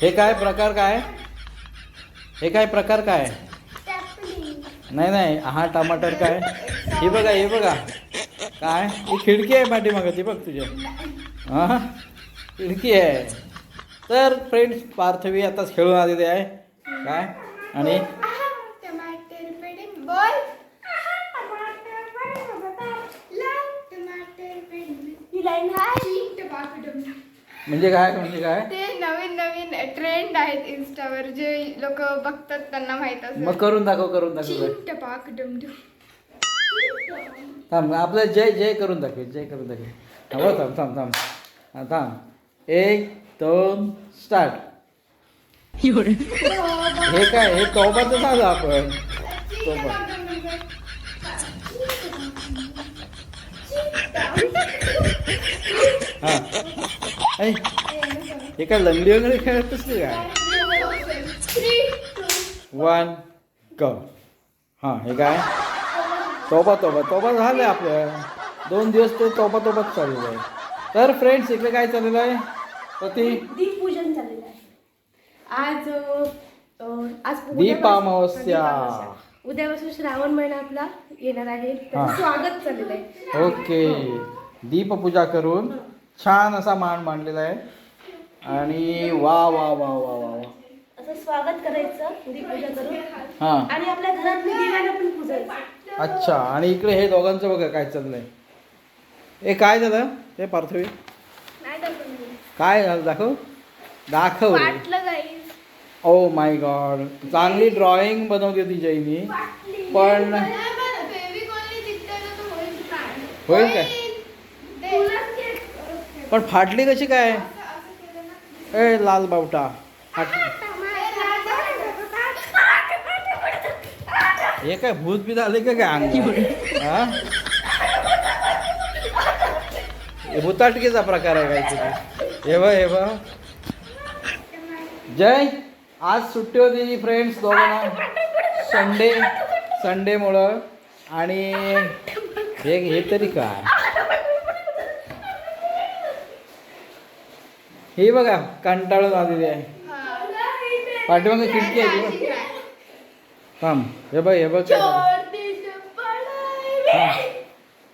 हे काय प्रकार काय? हे काय प्रकार काय? नाही नाही हा टमाटर काय? हे बघा हे बघा. काय? ही खिडकी आहे पाठीमागं ती बघ तुझ्या. हां? खिडकी आहे. तर फ्रेंड्स पार्थवी आताच खेळून आलेली आहे. काय? आणि टमाटर पडे बोल टमाटर ही लाईन हाय म्हणजे काय म्हणजे काय? ते नवीन नवीन ट्रेंड आहेत इन्स्टावर जे लोक बघतात त्यांना माहीत मग असेल करून दाखव करून दाखव टपाक डमडम थांब आपलं जय जय करून दाखव जय करून दाखव. थांब हं, थांब थांब थांब. हा थांब. एक दोन स्टार्ट हे काय हे तोबाचं झालं आपण. तोबा. हा. हे काय लंगडी वगैरे खेळत असते काय वन ग हां हे काय? तोबा तोबा तोबा झालं आपलं. दोन दिवस ते तोबा तोबाच चाललेलं आहे. तर फ्रेंड्स इकडे काय चाललेलं आहे? प्रति दीप पूजन झालेलं आहे. आज आज दीप अमावस्या. उद्यापासून श्रावण महिना आपला येणार आहे. हा. स्वागत चाललेलं आहे. ओके. दीपपूजा करून छान असा मान मांडलेला आहे. आणि वा वा वा वा वा वा. असं स्वागत करायचं दीप पूजा करून. हां. आणि आपल्या घरातल्या दिव्याला पण पूजायचं अच्छा आणि इकडे हे दोघांचं बघा काय चाललंय. हे काय झालं? ते पार्थवी. काय झालं? दाखव. दाखव ओ माय गॉड चांगली ड्रॉइंग बनवली होती जैनी पण होईल काय? पण फाटली कशी काय? ए लाल बावटा. हे काय भूत बी आले का काय अंग? हा? भूताटकीचा प्रकार आहे काहीतरी हे बा हे बा जय आज सुट्टी होती फ्रेंड्स दोघांना. संडे संडेमुळं आणि हे हे तरी काय? हे बघा कंटाळून आलेली आहे. पाठीमागे खिडकी आहे थांब हे बघ हे बघ.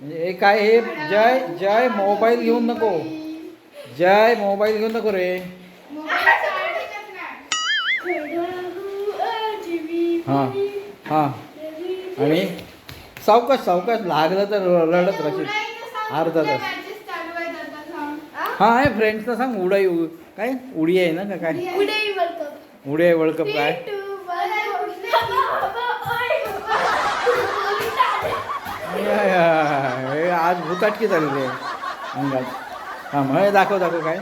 म्हणजे हे काय हे? जय जय मोबाईल घेऊन नको. जय मोबाईल घेऊन नको रे. हां हां. आणि सावकाश सावकाश. लागलं तर रडत राहशील. अर्धा तास. हां आहे फ्रेंड्सला सांग उडाई उ- काय? उडी आहे ना का काय? उडी आहे वर्ल्ड कप काय? हे आज भूताटकी झालेली आहे. अंगात. हां मग हे दाखव दाखव काय?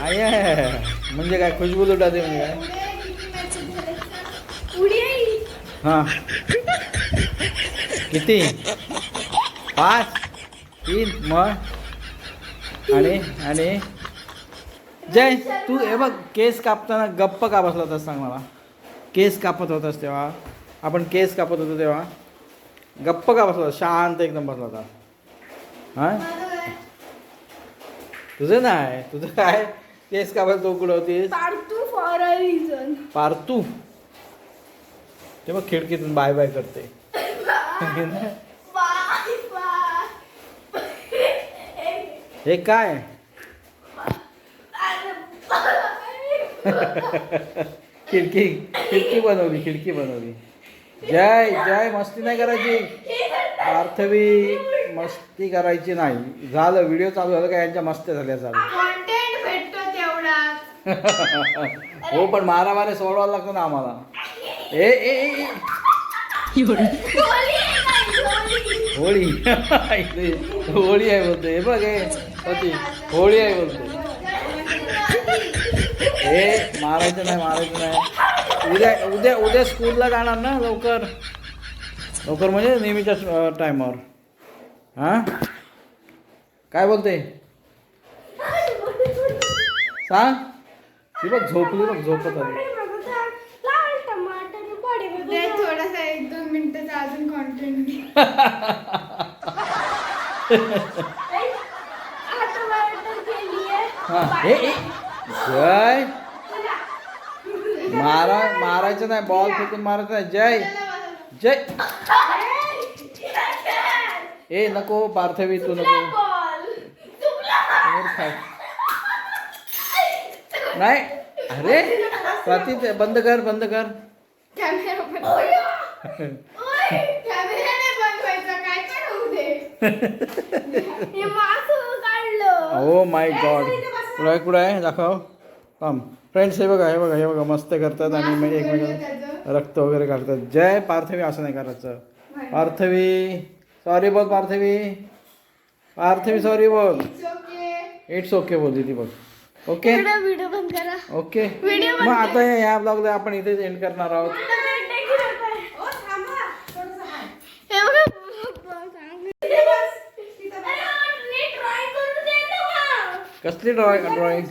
आहे. म्हणजे काय खुशबू लुटाते म्हणजे काय? हां. किती? पाच तीन मग आणि आणि. जय तू हे बघ केस कापताना गप्प का बसला होतास सांग मला. केस कापत होतास तेव्हा. आपण केस कापत होतो तेव्हा. गप्प का बसला होता शांत एकदम बसला होता. हां? तुझं नाही. तुझं काय? केस कापायला तो कुठं होतीस? फॉर अ रिझन पारतू. ते बघ खिडकीतून बाय बाय करते. हे काय? खिडकी खिडकी बनवली खिडकी बनवली. जय जय मस्ती नाही करायची. पार्थवी मस्ती करायची नाही. झालं व्हिडिओ चालू झालं का यांच्या मस्त्या झाल्या चालू. हो पण मारा मारे सोडवायला लागतं ना आम्हाला. ए, ए. होळी. होळी. आहे बोलतो हे बघ हे. होती. होळी आहे बोलतो हे मारायचं नाही मारायचं नाही. उद्या उद्या उद्या स्कूलला जाणार ना लवकर. लवकर म्हणजे नेहमीच्या टायमावर हां? काय बोलते सांग. ती बघ झोपली बघ झोपत आली हा. जय। मारा मारायचं नाही बॉल फेकून मारायचं नाही जय। जय। ए, नको पार्थवी तू नको. नाही, अरे स्वाती बंद कर बंद कर। हे माय गॉड कुठं आहे कुठं आहे दाखव. थांब फ्रेंड्स हे बघा हे बघा हे बघा मस्त करतात आणि मग एकमेकांना रक्त वगैरे काढतात. जय पार्थवी असं नाही करायचं. पार्थवी. सॉरी बोल पार्थवी. पार्थवी सॉरी बोल. इट्स ओके बोलली ती बघ. ओके ओके मग आता या ब्लॉगला आपण इथेच एंड करणार आहोत हे बघा. नीट drawing करून दे ना. कसली ड्रॉइंग ड्रॉइंग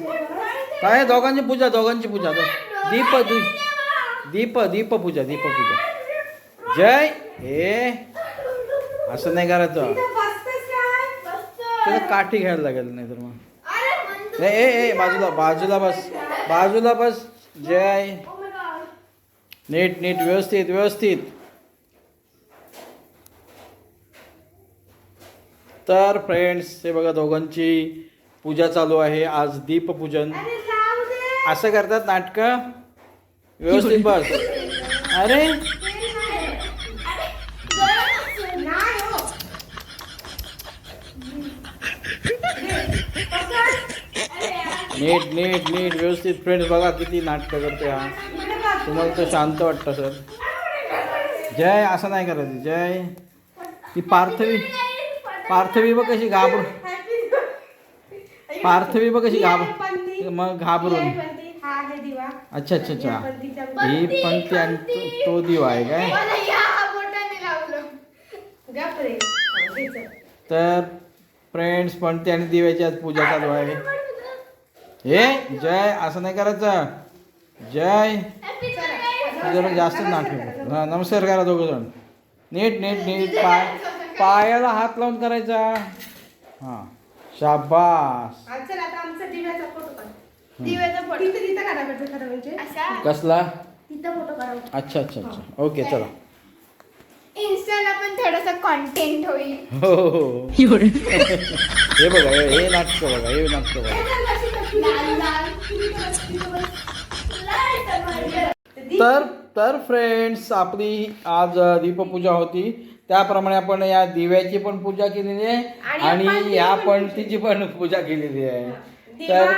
काय दोघांची पूजा दोघांची पूजा दीप दीप दीप दीप पूजा दीप पूजा. जय हे असं नाही करायचं. त्याला काठी घ्यायला लागेल नाही तर मग. नाही ए ए बाजूला बाजूला बस. बाजूला बस. जय. नीट नीट व्यवस्थित व्यवस्थित. तर फ्रेंड्स हे बघा दोघांची पूजा चालू आहे. आज दीपपूजन. असं करतात नाटक? व्यवस्थित बस. अरे? नीट नीट नीट. व्यवस्थित. फ्रेंड्स बघा किती नाटक करते हा. तुम्हाला तर शांत वाटतं सर. जय असं नाही करायचं. जय. ती पार्थवी पार्थवी बघ कशी घाबरून पार्थवी बघ कशी घाबर मग घाबरून. हा अच्छा अच्छा अच्छा. ही पण ती आणि तो- तो दिवा आहे काय. तर फ्रेंड्स पण ती आणि दिव्याची आज पूजा चालू आहे. हे जय असं नाही करायचं. जय. जरा जास्त नाटक हा नमस्कार करा दोघं जण नीट नीट. नीट पाय पायाला हात लावून करायचा. हा. शाबास. चल आता आमचा दिव्याचा फोटो काढ. दिव्याचा फोटो तिथं तिथं काढायचं खरं म्हणजे. असा कसला? तिथं फोटो काढायचा अच्छा अच्छा अच्छा. ओके चला. इन्स्टाला पण थोडासा कॉन्टेंट होईल. हो हो हो. हे बघा हे हे नाटक बघा हे नाटक बघा. लाल लाल तर तर फ्रेंड्स आपली आज दीपपूजा होती. त्याप्रमाणे आपण या दिव्याची पण पूजा केलेली आहे आणि या पणतीची पण पूजा केलेली आहे. तर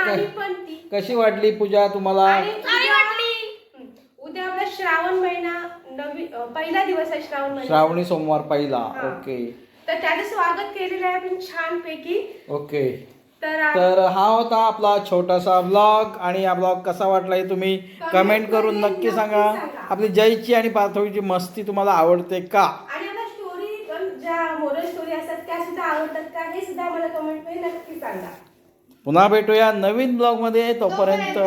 कशी वाटली पूजा तुम्हाला? उद्या- आपला श्रावण महिना नवी पहिला दिवस आहे श्रावण महिना. श्रावणी सोमवार पहिला. ओके. तर त्याचं स्वागत केलेलं आहे आपण छान पैकी ओके. तर हा होता आपला छोटासा ब्लॉग आणि हा ब्लॉग कसा वाटला हे तुम्ही कमेंट करून नक्की सांगा. सांगा. आपली जयची आणि पार्थवीची मस्ती तुम्हाला आवडते का आणि आता स्टोरी पण ज्या मोरल स्टोरी असतात त्या सुद्धा आवडतात का? हे सुद्धा आम्हाला कमेंटमध्ये नक्की सांगा. पुन्हा भेटूया नवीन ब्लॉगमध्ये तोपर्यंत.